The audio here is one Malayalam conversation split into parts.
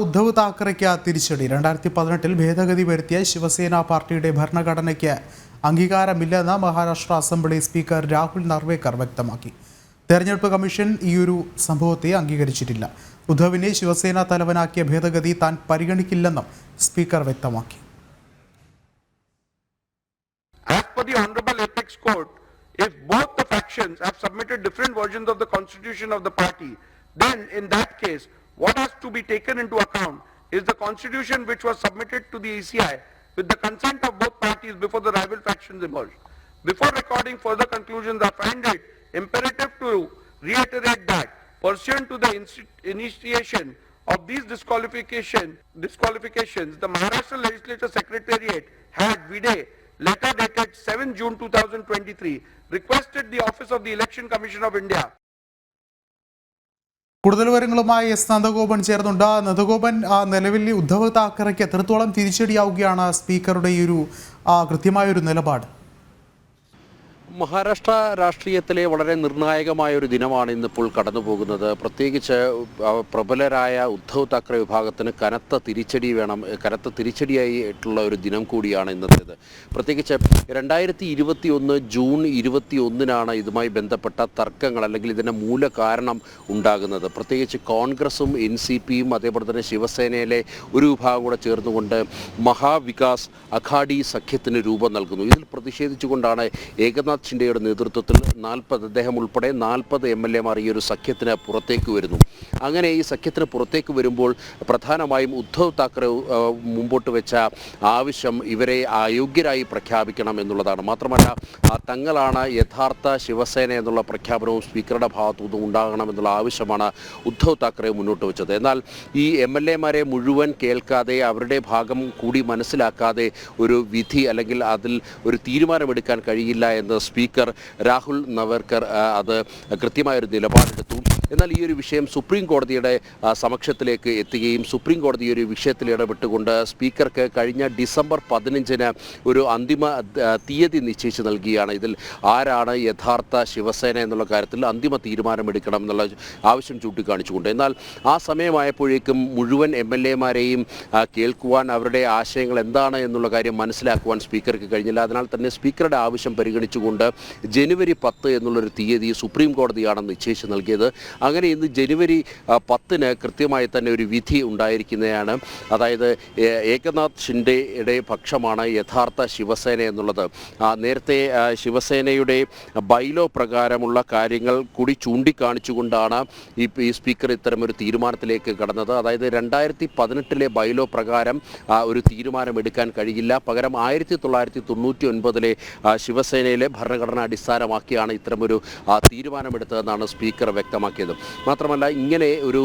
ഉദ്ധവ് താക്കറയ്ക്ക് തിരിച്ചടി. രണ്ടായിരത്തി പതിനെട്ടിൽ ഭേദഗതി വരുത്തിയ ശിവസേന പാർട്ടിയുടെ ഭരണഘടനയ്ക്ക് അംഗീകാരമില്ലെന്ന് മഹാരാഷ്ട്ര അസംബ്ലി സ്പീക്കർ രാഹുൽ നർവേക്കർ വ്യക്തമാക്കി. തെരഞ്ഞെടുപ്പ് കമ്മീഷൻ ഈയൊരു സംഭവത്തെ അംഗീകരിച്ചിട്ടില്ല. ഉദ്ധവിനെ ശിവസേന തലവനാക്കിയ ഭേദഗതി താൻ പരിഗണിക്കില്ലെന്നും സ്പീക്കർ വ്യക്തമാക്കി. Both the factions have submitted different versions of the constitution of the party, then in that case, what has to be taken into account is the constitution which was submitted to the ECI with the consent of both parties before the rival factions emerged. Before recording further conclusions, I find it imperative to reiterate that pursuant to the initiation of these disqualification, disqualifications, the Maharashtra Legislature Secretariat had Viday letter dated 7 June 2023 requested the Office of the Election Commission of India കൂടുതൽ വിവരങ്ങളുമായി എസ് നന്ദഗോപൻ ചേർന്നുണ്ട് നന്ദഗോപൻ നിലവിൽ ഉദ്ധവ് താക്കറയ്ക്ക് എത്രത്തോളം തിരിച്ചടിയാവുകയാണ് സ്പീക്കറുടെ ഈ ഒരു കൃത്യമായ ഒരു നിലപാട്? മഹാരാഷ്ട്ര രാഷ്ട്രീയത്തിലെ വളരെ നിർണായകമായ ഒരു ദിനമാണ് ഇന്നിപ്പോൾ കടന്നു പോകുന്നത് പ്രത്യേകിച്ച് പ്രബലരായ ഉദ്ധവ് താക്കറെ വിഭാഗത്തിന് കനത്ത തിരിച്ചടി വേണം കനത്ത തിരിച്ചടിയായിട്ടുള്ള ഒരു ദിനം കൂടിയാണ് ഇന്നത്തേത്. പ്രത്യേകിച്ച് രണ്ടായിരത്തി ഇരുപത്തി ഒന്ന് ജൂൺ ഇരുപത്തി ഒന്നിനാണ് ഇതുമായി ബന്ധപ്പെട്ട തർക്കങ്ങൾ അല്ലെങ്കിൽ ഇതിന്റെ മൂല കാരണം ഉണ്ടാകുന്നത്. പ്രത്യേകിച്ച് കോൺഗ്രസും എൻ സി പിയും അതേപോലെ തന്നെ ശിവസേനയിലെ ഒരു വിഭാഗം കൂടെ ചേർന്നുകൊണ്ട് മഹാവികാസ് അഖാഡി സഖ്യത്തിന് രൂപം നൽകുന്നു. ഇതിൽ പ്രതിഷേധിച്ചുകൊണ്ടാണ് ഏകനാഥ് ഷിൻഡെയുടെ നേതൃത്വത്തിൽ നാൽപ്പത് അദ്ദേഹം ഉൾപ്പെടെ നാൽപ്പത് എം എൽ എമാർ ഈ ഒരു സഖ്യത്തിന് പുറത്തേക്ക് വരുന്നു. അങ്ങനെ ഈ സഖ്യത്തിന് പുറത്തേക്ക് വരുമ്പോൾ പ്രധാനമായും ഉദ്ധവ് താക്കറെ മുമ്പോട്ട് വെച്ച ആവശ്യം ഇവരെ അയോഗ്യരായി പ്രഖ്യാപിക്കണം എന്നുള്ളതാണ്. മാത്രമല്ല തങ്ങളാണ് യഥാർത്ഥ ശിവസേന എന്നുള്ള പ്രഖ്യാപനവും സ്പീക്കറുടെ ഭാഗത്തു നിന്നും ഉണ്ടാകണമെന്നുള്ള ആവശ്യമാണ് ഉദ്ധവ് താക്കറെ മുന്നോട്ട് വെച്ചത്. എന്നാൽ ഈ എം എൽ എമാരെ മുഴുവൻ കേൾക്കാതെ അവരുടെ ഭാഗം കൂടി മനസ്സിലാക്കാതെ ഒരു വിധി അല്ലെങ്കിൽ അതിൽ ഒരു തീരുമാനമെടുക്കാൻ കഴിയില്ല എന്ന് സ്പീക്കർ രാഹുൽ നവർക്കർ അത് കൃത്യമായൊരു നിലപാടെടുത്തു. എന്നാൽ ഈ ഒരു വിഷയം സുപ്രീം കോടതിയുടെ സമക്ഷത്തിലേക്ക് എത്തുകയും സുപ്രീം കോടതി ഈ ഒരു വിഷയത്തിൽ ഇടപെട്ടുകൊണ്ട് സ്പീക്കർക്ക് കഴിഞ്ഞ ഡിസംബർ പതിനഞ്ചിന് ഒരു അന്തിമ തീയതി നിശ്ചയിച്ച് നൽകിയാണ്. ഇതിൽ ആരാണ് യഥാർത്ഥ ശിവസേന എന്നുള്ള കാര്യത്തിൽ അന്തിമ തീരുമാനമെടുക്കണം എന്നുള്ള ആവശ്യം ചൂണ്ടിക്കാണിച്ചുകൊണ്ട്. എന്നാൽ ആ സമയമായപ്പോഴേക്കും മുഴുവൻ എം എൽ എമാരെയും കേൾക്കുവാൻ അവരുടെ ആശയങ്ങൾ എന്താണ് എന്നുള്ള കാര്യം മനസ്സിലാക്കുവാൻ സ്പീക്കർക്ക് കഴിഞ്ഞില്ല. അതിനാൽ തന്നെ സ്പീക്കറുടെ ആവശ്യം പരിഗണിച്ചുകൊണ്ട് ജനുവരി പത്ത് എന്നുള്ളൊരു തീയതി സുപ്രീം കോടതിയാണ് നിശ്ചയിച്ച് നൽകിയത്. അങ്ങനെ ഇന്ന് ജനുവരി പത്തിന് കൃത്യമായി തന്നെ ഒരു വിധി ഉണ്ടായിരിക്കുന്നതാണ്. അതായത് ഏകനാഥ് ഷിൻഡെയുടെ പക്ഷമാണ് യഥാർത്ഥ ശിവസേന എന്നുള്ളത്. നേരത്തെ ശിവസേനയുടെ ബൈലോ പ്രകാരമുള്ള കാര്യങ്ങൾ കൂടി ചൂണ്ടിക്കാണിച്ചുകൊണ്ടാണ് ഈ സ്പീക്കർ ഇത്തരം ഒരു തീരുമാനത്തിലേക്ക് കടന്നത്. അതായത് രണ്ടായിരത്തി പതിനെട്ടിലെ ബൈലോ പ്രകാരം ഒരു തീരുമാനമെടുക്കാൻ കഴിയില്ല. പകരം ആയിരത്തി തൊള്ളായിരത്തി തൊണ്ണൂറ്റി ഒൻപതിലെ ശിവസേനയിലെ ഭരണഘടന അടിസ്ഥാനമാക്കിയാണ് ഇത്തരമൊരു തീരുമാനമെടുത്തതെന്നാണ് സ്പീക്കർ വ്യക്തമാക്കിയത്. മാത്രമല്ല ഇങ്ങനെ ഒരു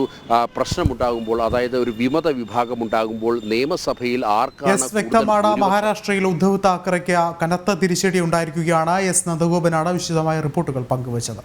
പ്രശ്നമുണ്ടാകുമ്പോൾ അതായത് ഒരു വിമത വിഭാഗം ഉണ്ടാകുമ്പോൾ നിയമസഭയിൽ ആർക്കാണ് വ്യക്തമാണ്. മഹാരാഷ്ട്രയിൽ ഉദ്ധവ് താക്കറയ്ക്ക് കനത്ത തിരിച്ചടി ഉണ്ടായിരിക്കുകയാണ്. എസ് നന്ദഗോപനാണ് വിശദമായ റിപ്പോർട്ടുകൾ പങ്കുവച്ചത്.